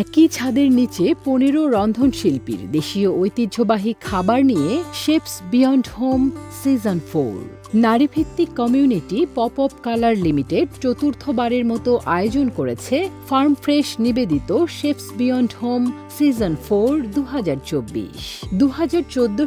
একই ছাদের নিচে পনেরো রন্ধনশিল্পীর দেশীয় ঐতিহ্যবাহী খাবার নিয়ে chefs beyond home season four. নারীভিত্তিক community pop up colour limited চতুর্থবারের মতো আয়োজন করেছে ফার্ম ফ্রেশ নিবেদিত chefs beyond home season four দু হাজার চব্বিশ দু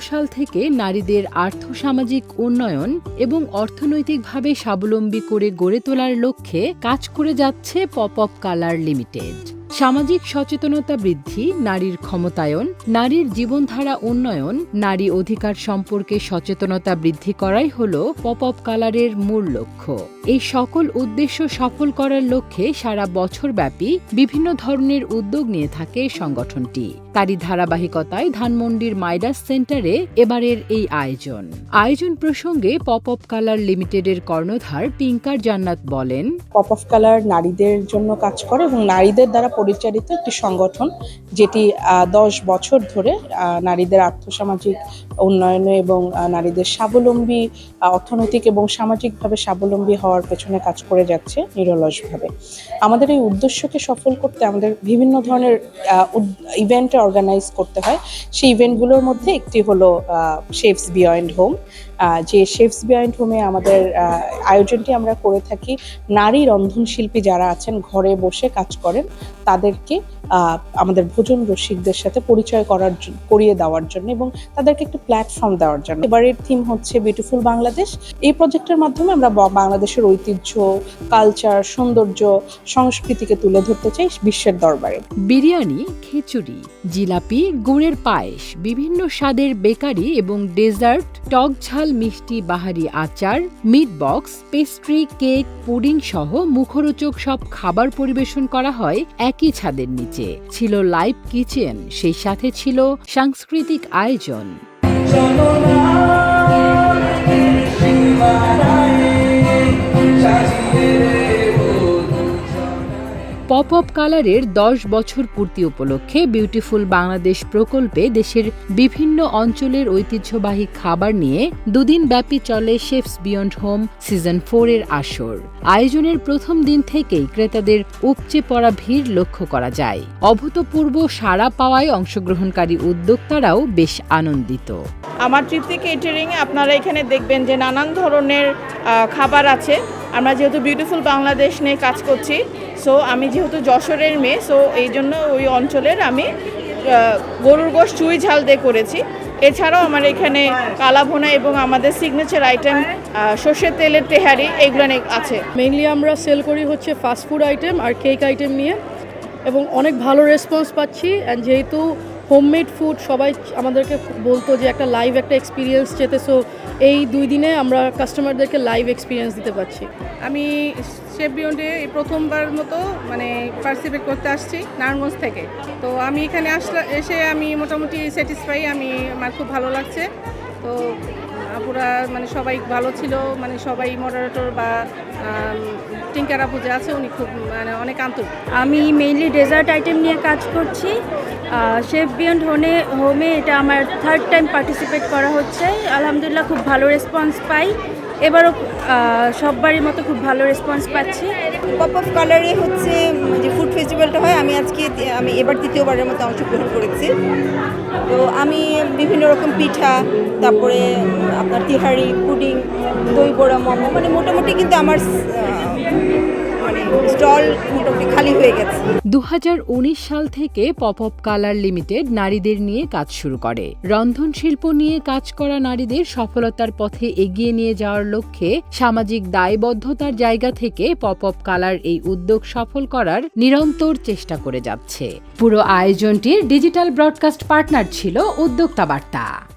সাল থেকে নারীদের আর্থসামাজিক উন্নয়ন এবং অর্থনৈতিকভাবে স্বাবলম্বী করে গড়ে তোলার লক্ষ্যে কাজ করে যাচ্ছে পপ আপ কালার লিমিটেড। সামাজিক সচেতনতা বৃদ্ধি, নারীর ক্ষমতায়ন, নারীর জীবনধারা উন্নয়ন, নারী অধিকার সম্পর্কে সচেতনতা বৃদ্ধি করাই হল পপ আপ কালারের মূল লক্ষ্য। এই সকল উদ্দেশ্য সফল করার লক্ষ্যে সারা বছর ব্যাপী বিভিন্ন ধরনের উদ্যোগ নিয়ে থাকে সংগঠনটি। তারই ধারাবাহিকতায় ধানমন্ডির মাইডাস সেন্টারে এবারের এই আয়োজন। আয়োজন প্রসঙ্গে পপ আপ কালার লিমিটেডের কর্ণধার পিঙ্কার জান্নাত বলেন পপ অফ কালার নারীদের জন্য কাজ করে এবং নারীদের দ্বারা পরিচালিত একটি সংগঠন, যেটি দশ বছর ধরে নারীদের আর্থসামাজিক উন্নয়নে এবং নারীদের স্বাবলম্বী অর্থনৈতিক এবং সামাজিকভাবে স্বাবলম্বী হওয়ার পেছনে কাজ করে যাচ্ছে নিরলসভাবে। আমাদের এই উদ্দেশ্যকে সফল করতে আমাদের বিভিন্ন ধরনের ইভেন্ট অর্গানাইজ করতে হয়। সেই ইভেন্টগুলোর মধ্যে একটি হলো শেফস বিয়ন্ড হোম যে শেফস বিয়ন্ড হোমে আমাদের আয়োজনটি আমরা করে থাকি, নারী রন্ধনশিল্পী যারা আছেন, ঘরে বসে কাজ করেন, তাদেরকে আমাদের ভোজন রসিকদের সাথে পরিচয় করার করিয়ে দেওয়ার জন্য এবং তাদেরকে একটা প্ল্যাটফর্ম দেওয়ার জন্য। এবারের থিম হচ্ছে বিউটিফুল বাংলাদেশ এই প্রজেক্টের মাধ্যমে আমরা বাংলাদেশের ঐতিহ্য কালচার সৌন্দর্য, সংস্কৃতিকে তুলে ধরতে চাই বিশ্বের দরবারে। বিরিয়ানি, খিচুড়ি, জিলাপি, গুড়ের পায়েস, বিভিন্ন স্বাদের বেকারি এবং ডেজার্ট টক ঝাল মিষ্টি বাহারি আচার meat box pastry cake pudding সহ মুখরোচক সব খাবার পরিবেশন করা হয় একই ছাদের নিচে। ছিল লাইভ কিচেন সেই সাথে ছিল সাংস্কৃতিক আয়োজন। পপ আপ কালারের দশ বছর পূর্তি উপলক্ষে বিউটিফুল বাংলাদেশ প্রকল্পে দেশের বিভিন্ন অঞ্চলের ঐতিহ্যবাহী খাবার নিয়ে দুদিন ব্যাপী চলে chefs beyond home season four এর আসর। আয়োজনের প্রথম দিন থেকেই ক্রেতাদের উপচে পড়া ভিড় লক্ষ্য করা যায়। অভূতপূর্ব সাড়া পাওয়ায় অংশগ্রহণকারী উদ্যোক্তারাও বেশ আনন্দিত। আমার তৃপ্তি কেটারিং আপনারা এখানে দেখবেন যে নানান ধরনের খাবার আছে। আমরা যেহেতু বিউটিফুল বাংলাদেশ নিয়ে কাজ করছি সো আমি যেহেতু যশোরের মেয়ে সো এই জন্য ওই অঞ্চলের আমি গরুর গোশ চুই ঝাল দিয়ে করেছি। এছাড়াও আমার এখানে কালাভোনা এবং আমাদের সিগনেচার আইটেম সর্ষের তেলের তেহারি এগুলো আছে। মেইনলি আমরা সেল করি হচ্ছে ফাস্টফুড আইটেম আর কেক আইটেম নিয়ে, এবং অনেক ভালো রেসপন্স পাচ্ছি। অ্যান্ড যেহেতু হোমমেড ফুড সবাই আমাদেরকে বলতো যে একটা লাইভ একটা এক্সপিরিয়েন্স যেতে সো এই দুই দিনে আমরা কাস্টমারদেরকে লাইভ এক্সপিরিয়েন্স দিতে পারছি। আমি শেফ বিয়ন্ডে এই প্রথমবার মতো মানে পার্টিসিপেট করতে আসছি নারায়ণগঞ্জ থেকে। তো আমি এখানে আসলে, এসে আমি মোটামুটি স্যাটিসফাই আমি, আমার খুব ভালো লাগছে। তো আপুরা মানে সবাই ভালো ছিল মানে সবাই মডারেটর বা টিঙ্কার পূজা আছে উনি খুব মানে অনেক আন্তরিক। আমি মেইনলি ডেজার্ট আইটেম নিয়ে কাজ করছি। শেফ বিয়ন্ড হোনে হোমে এটা আমার থার্ড টাইম পার্টিসিপেট করা হচ্ছে। আলহামদুলিল্লাহ খুব ভালো রেসপন্স পাই। এবারও সববারই মতো খুব ভালো রেসপন্স পাচ্ছি। পপ অফ কালারে হচ্ছে আমি এবার দ্বিতীয়বারের মতো অংশগ্রহণ করেছি। তো আমি বিভিন্ন রকম পিঠা, তারপরে আপনার তিহারি, পুডিং, দই বড়া মোমো মানে মোটামুটি কিন্তু আমার মানে স্টল সাল থেকে পপ আপ কালার লিমিটেড নারীদের নিয়ে কাজ শুরু করে। রন্ধনশিল্প নিয়ে কাজ করা নারীদের সফলতার পথে এগিয়ে নিয়ে যাওয়ার লক্ষ্যে সামাজিক দায়বদ্ধতার জায়গা থেকে পপ আপ কালার এই উদ্যোগ সফল করার নিরন্তর চেষ্টা করে যাচ্ছে। পুরো আয়োজনটির ডিজিটাল ব্রডকাস্ট পার্টনার ছিল উদ্যোক্তা বার্তা।